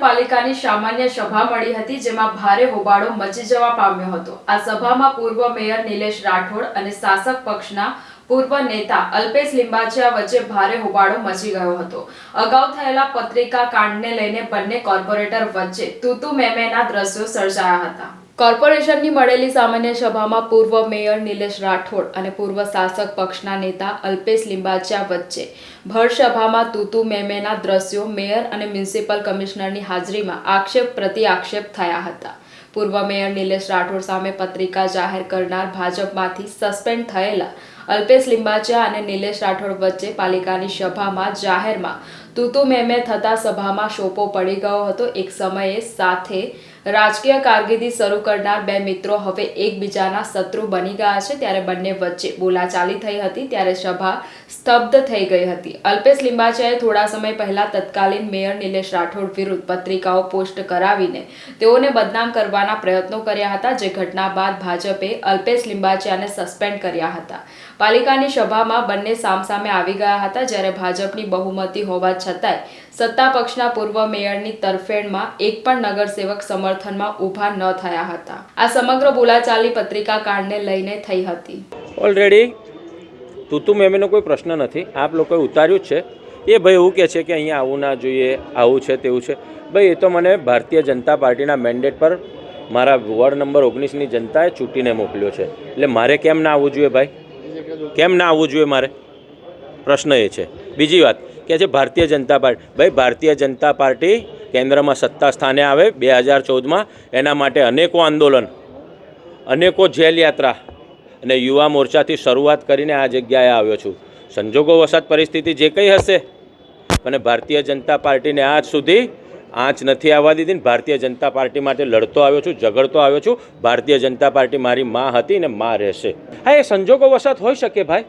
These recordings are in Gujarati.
નગરપાલિકાની સામાન્ય સભા મળી હતી, જેમાં ભારે હોબાળો મચી જવા પામ્યો હતો. આ સભામાં પૂર્વ મેયર નિલેશ રાઠોડ અને શાસક પક્ષના પૂર્વ નેતા અલ્પેશ લિંબાચિયા વચ્ચે ભારે હોબાળો મચી ગયો હતો. અગાઉ થયેલા પત્રિકા કાંડને લઈને બંને કોર્પોરેટર વચ્ચે તૂતુ મેમેના દ્રશ્યો સર્જાયા હતા. કોર્પોરેશનની મળેલી સામાન્ય સભામાં પૂર્વ મેયર નિલેશ રાઠોડ અને પૂર્વ શાસક પક્ષના નેતા અલ્પેશ લિંબાચિયા વચ્ચે ભરસભામાં તૂતુ મેમેના દ્રશ્યો મેયર અને મ્યુનિસિપલ કમિશનરની હાજરીમાં આક્ષેપ પ્રતિ આક્ષેપ થયા હતા. પૂર્વ મેયર નિલેશ રાઠોડ સામે પત્રિકા જાહેર કરનાર ભાજપમાંથી સસ્પેન્ડ થયેલા અલ્પેશ લિંબાચા અને નિલેશ રાઠોડ વચ્ચે પાલિકાની સભામાં જાહેરમાં તૂતુ મેમે થતા સભામાં શોપો પડી ગયો હતો. એક સમયે સાથે રાજકીય કારકિર્દી શરૂ કરનાર બે મિત્રો હવે એકબીજાના શત્રુ બની ગયા છે. ત્યારે બંને વચ્ચે બોલાચાલી થઈ હતી. ત્યારે સભા સ્તબ્ધ થઈ ગઈ હતી. અલ્પેશ લિંબાચિયાએ થોડા સમય પહેલા તત્કાલીન મેયર નિલેશ રાઠોડ વિરુદ્ધ પત્રિકાઓ પોસ્ટ કરાવીને તેઓને બદનામ કરવાના પ્રયત્નો કર્યા હતા, જે ઘટના બાદ ભાજપે અલ્પેશ લિંબાચિયાને સસ્પેન્ડ કર્યા હતા. પાલિકાની સભામાં બંને સામસામે આવી ગયા હતા. જ્યારે ભાજપની બહુમતી હોવા છતાંય સત્તા પક્ષના પૂર્વ મેયરની તરફેણમાં એક પણ નગરસેવક સમર્થનમાં ઊભા ન થયા હતા. આ સમગ્ર બોલાચાલી પત્રિકા કાંડને લઈને થઈ હતી. ઓલરેડી તુતુ મેમેનો કોઈ પ્રશ્ન નથી. આપ લોકોએ ઉતાર્યું જ છે. એ ભાઈ એવું કહે છે કે અહીંયા આવું ના જોઈએ, આવું છે, તેવું છે. ભાઈ, એ તો મને ભારતીય જનતા પાર્ટીના મેન્ડેટ પર મારા વોર્ડ નંબર ઓગણીસની જનતાએ ચૂંટીને મોકલ્યો છે. એટલે મારે કેમ ના આવવું જોઈએ ભાઈ? કેમ ના આવવું જોઈએ મારે? પ્રશ્ન એ છે. બીજી વાત કે છે ભારતીય જનતા પાર્ટી, ભાઈ ભારતીય જનતા પાર્ટી કેન્દ્રમાં સત્તા સ્થાને આવે બે હજાર ચૌદમાં, એના માટે અનેકો આંદોલન, અનેકો જેલ યાત્રા અને યુવા મોરચાથી શરૂઆત કરીને આ જગ્યાએ આવ્યો છું. સંજોગો વસાત પરિસ્થિતિ જે કંઈ હશે, અને ભારતીય જનતા પાર્ટીને આજ સુધી આંચ નથી આવવા દીધી ને ભારતીય જનતા પાર્ટી માટે લડતો આવ્યો છું, ઝઘડતો આવ્યો છું. ભારતીય જનતા પાર્ટી મારી માં હતી ને માં રહેશે. હા, એ સંજોગો વસાત હોઈ શકે ભાઈ.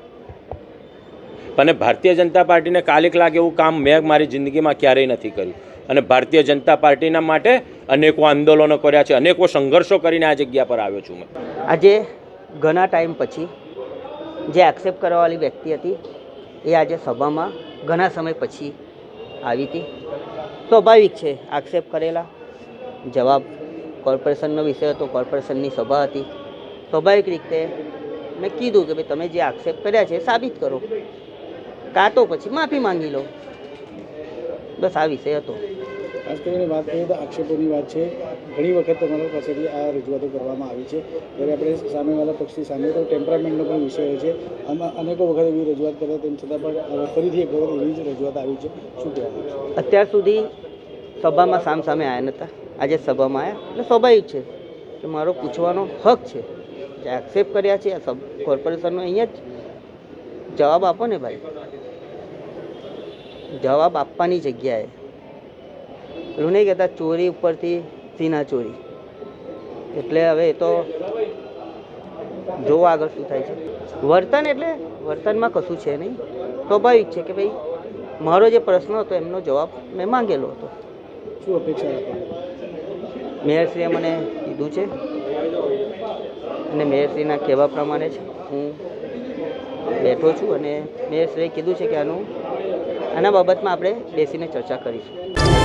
અને ભારતીય જનતા પાર્ટીને કાલિક લાગે એવું કામ મેં મારી જિંદગીમાં ક્યારેય નથી કર્યું. અને ભારતીય જનતા પાર્ટીના માટે અનેકો આંદોલનો કર્યા છે, અનેકો સંઘર્ષો કરીને આ જગ્યા પર આવ્યો છું મેં. આજે ઘણા ટાઈમ પછી જે એક્સેપ્ટ કરવાવાળી વ્યક્તિ હતી, એ આજે સભામાં ઘણા સમય પછી આવી હતી. સ્વાભાવિક છે આક્ષેપ કરેલા. જવાબ કોર્પોરેશનનો વિષય હતો, કોર્પોરેશનની સભા હતી. સ્વાભાવિક રીતે મેં કીધું કે ભાઈ તમે જે આક્ષેપ કર્યા છે સાબિત કરો. કાં તો પછી માફી માંગી લો બસ આ વિષય હતો. ખાસ કરીને વાત કરીએ તો આક્ષેપોની વાત છે. ઘણી વખત તમારા પાસેથી આ રજૂઆતો કરવામાં આવી છે. જ્યારે આપણે સામેવાળા પક્ષની સામે તો ટેમ્પરામેન્ટનો પણ વિષય હોય છે. આમાં અનેકો વખત એવી રજૂઆત કરતા તેમ છતાં પણ ફરીથી એક વખત એવી જ રજૂઆત આવી છે. શું કહેવાનું અત્યાર સુધી સભામાં સામ સામે આવ્યા નહોતા આજે સભામાં આવ્યા એટલે સ્વાભાવિક છે કે મારો પૂછવાનો હક છે. જે એક્સેપ્ટ કર્યા છે આ સબ કોર્પોરેશનનો અહીંયા જ જવાબ આપો ને ભાઈ. જવાબ આપવાની જગ્યાએ. એવું નહીં કહેતા ચોરી ઉપરથી સીના ચોરી. એટલે હવે એ તો જોવો આગળ શું થાય છે. વર્તન એટલે વર્તનમાં કશું છે નહીં. સ્વાભાવિક છે કે ભાઈ મારો જે પ્રશ્ન હતો એમનો જવાબ મેં માંગેલો હતો. શું અપેક્ષા મેયરશ્રીએ મને કીધું છે. અને મેયરશ્રીના કહેવા પ્રમાણે જ હું બેઠો છું. અને મેયરશ્રીએ કીધું છે કે આનું આના બાબતમાં આપણે બેસીને ચર્ચા કરીશું.